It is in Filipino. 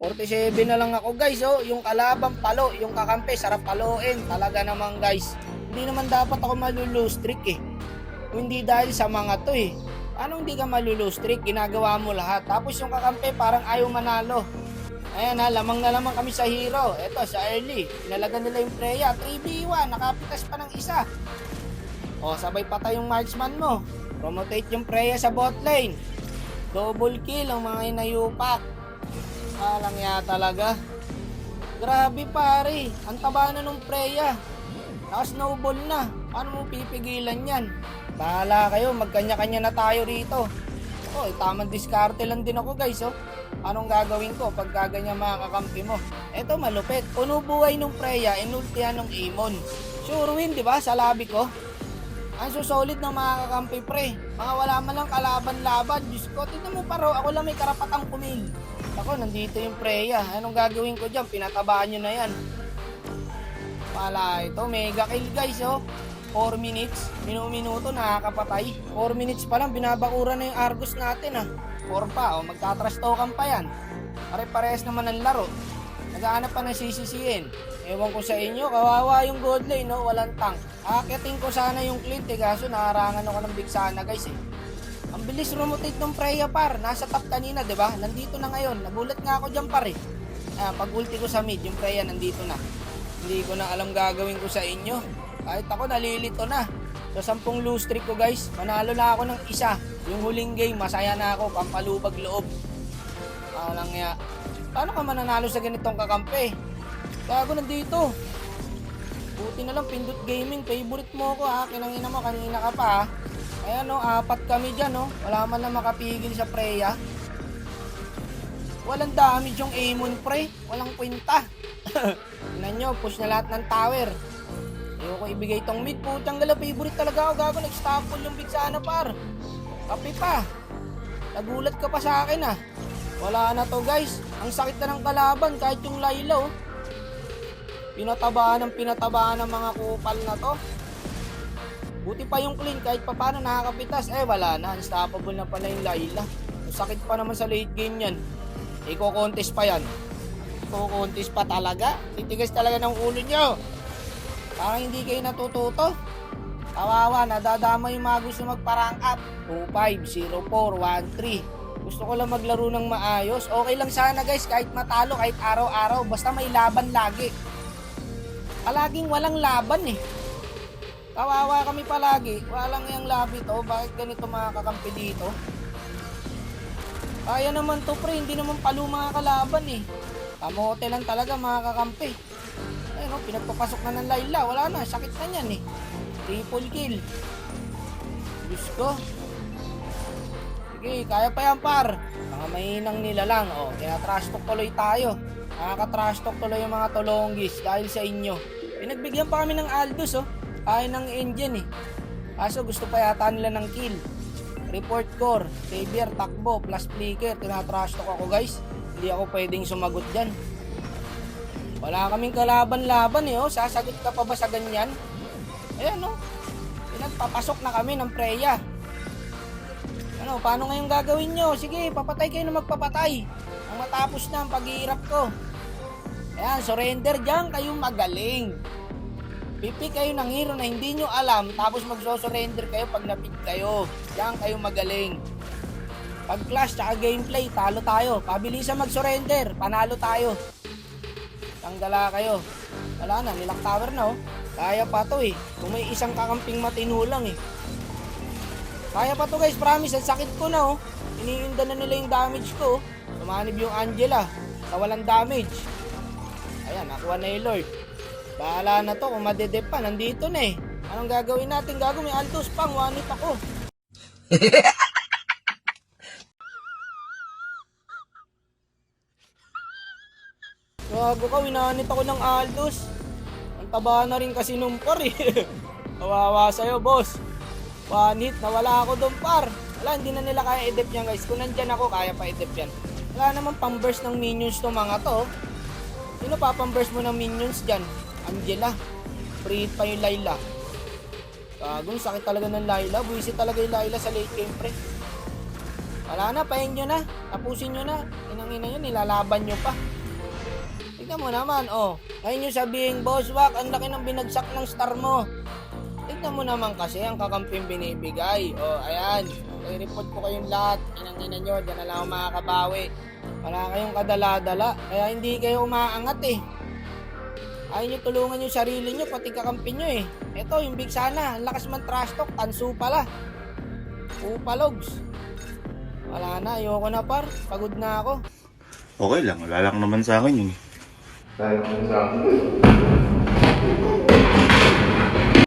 47 na lang ako guys, oh. Yung kalabang palo, yung kakampi, sarap paloin. Talaga naman guys. Hindi naman dapat ako malulose streak eh. Hindi dahil sa mga to eh. Paano hindi ka malulose streak? Ginagawa mo lahat. Tapos yung kakampi parang ayaw manalo. Ayan ha, lamang na lamang kami sa hero. Eto, sa early. Inalagan nila yung Freya. 3v1, nakapitas pa ng isa. O, sabay patay yung marksman mo. Promotate yung Freya sa bot lane. Double kill ang mga inayupak. Alang ya talaga. Grabe pare, ang taba na nung Freya. Naka-snowball na. Paano mo pipigilan yan? Bahala kayo, magkanya-kanya na tayo rito. Oh, eh, tamang diskarte lang din ako guys, oh. Anong gagawin ko pag gaganyan mga kakampi mo? Eto malupit. Puno nung Freya, inultihan ng Amon. Sure win, di ba? Sa labi ko. Ang susolid ng mga kakampi pre. Mga wala man lang kalaban-laban. Diyos ko, tignan mo paro. Ako lang may karapatang kumil. Ako, nandito yung Freya. Anong gagawin ko dyan? Pinatabaan nyo na yan. Pala ito, mega kill guys, oh. 4 minutes, minuto nakakapatay. 4 minutes pa lang, binabakura na yung Argus natin, ah. 4 pa, oh, magtatrastokan pa yan. Pare-parehas naman ang laro. Nagaanap pa ng sisisiin. Ewan ko sa inyo, kawawa yung gold lane, no? Walang tank. Akitin ko sana yung clint, eh, kaso naharangan ako ng big sana, guys, eh. Ang bilis rotate ng Freya par. Nasa top kanina, 'di ba? Nandito na ngayon. Nagulat nga ako diyan par eh. Ah, pag ulti ko sa mid, yung Freya nandito na. Hindi ko na alam gagawin ko sa inyo. Kahit ako nalilito na. Sa sampung lose streak ko guys, manalo na ako ng isa. Yung huling game, masaya na ako, pampalubag loob. Ah, lang ya. Paano ka mananalo sa ganitong kakampi? Gago nandito. Buti na lang, Pindot Gaming, favorite mo ako ha. Kinangina mo, kanina ka pa ha. Ayan no, apat kami dyan no. Wala man na makapigil sa Freya. Walang damage yung Amon pre. Walang kwenta. Tingnan nyo, push na lahat ng tower. Ayoko ibigay tong mid. Putang gala, favorite talaga ako. Gago, nag-staple yung big sana par. Kapi pa. Nagulat ka pa sa akin ah. Wala na to guys. Ang sakit na ng kalaban kahit yung Layla oh. Pinatabaan ng pinatabaan ng mga kupal na to. Buti pa yung clean kahit pa paano nakakapitas. Eh wala na, unstoppable na pala yung Laila. Sakit pa naman sa late game yan. Iko-contest pa yan. Iko-contest pa talaga. Titigas talaga ng ulo nyo. Parang hindi kayo natututo. Kawawa, nadadama yung mga gusto magparang up. 25, 04, 13. Gusto ko lang maglaro ng maayos. Okay lang sana guys, kahit matalo, kahit araw-araw. Basta may laban lagi. Palaging walang laban eh. Kawawa kami palagi. Walang yung labi to. Bakit ganito mga kakampi dito? Kaya naman to pre. Hindi naman palo mga kalaban eh. Kamote lang talaga mga kakampi. Ayun oh, pinagpapasok na ng Layla. Wala na. Sakit na yan eh. Triple kill. Diyos ko. Sige, kaya pa yan par. Mga mahinang nila lang. O, kaya trash talk tuloy tayo. Nakaka-trash talk tuloy yung mga tolonggis dahil sa inyo. Pinagbigyan pa kami ng Aldous oh. Kaya ng engine eh. Kaso gusto pa yata nila ng kill. Report core, savior, takbo, plus flicker. Tinatrash talk ako guys. Hindi ako pwedeng sumagot dyan. Wala kaming kalaban-laban eh oh. Sasagot ka pa ba sa ganyan? Ayan oh. Pinagpapasok na kami ng Freya. Ano, paano ngayon gagawin nyo? Sige, papatay kayo na magpapatay. Ang matapos na ang paghihirap ko. Ayan, surrender dyan, kayo magaling. Pipi kayo ng hero na hindi nyo alam, tapos magso-surrender kayo pag napig kayo. Diyan kayo magaling. Pag clash tsaka gameplay, talo tayo. Pabilisan mag-surrender, panalo tayo. Tanggala kayo. Wala na, nilang tower na oh. Kaya pa to eh. Kung may isang kakamping matino lang eh. Kaya pa to guys, promise. Ang sakit ko na oh. Iniinda na nila yung damage ko. oh. Sumanib yung Angela. Sa walang damage. Ayan, nakuha na yung Lord. Bahala na to. Kung madedep pa, nandito na eh. Anong gagawin natin? Gago, may altos pang. Wanit ako. Gago ka, winanit ako ng Aldos. Ang taba na rin kasi nung par eh. Kawawa sa'yo, boss. One hit, nawala ako doon par. Wala, hindi na nila kaya edep yan guys. Kung nandyan ako, kaya pa edep yan. Wala naman pang-burst ng minions to mga to. Sino pa pang-burst mo ng minions dyan? Angela. Free pa yung Layla. Gagong sakit talaga ng Layla. Buisit talaga yung Layla sa late game pre. Wala na, pahin nyo na. Tapusin nyo na. Inang ina nyo, nilalaban nyo pa. Tignan mo naman, oh. Ngayon yung sabihin, Boss Wak, ang laki ng binagsak ng star mo. Tignan mo naman kasi ang kakamping binibigay. Oh, ayan. I-report ko kayong lahat. Inang ina nyo, dyan na lang ako makakabawi. Wala kayong kadala-dala. Kaya hindi kayo umaangat eh. Ayaw nyo tulungan yung sarili nyo, pati kakampi nyo eh. Ito, yung big sana, ang lakas man trash talk, tanso pala. Upalogs. Wala na, ayoko na par. Pagod na ako. Okay lang, wala lang naman sa akin yun. eh. Dahil kung sa akin.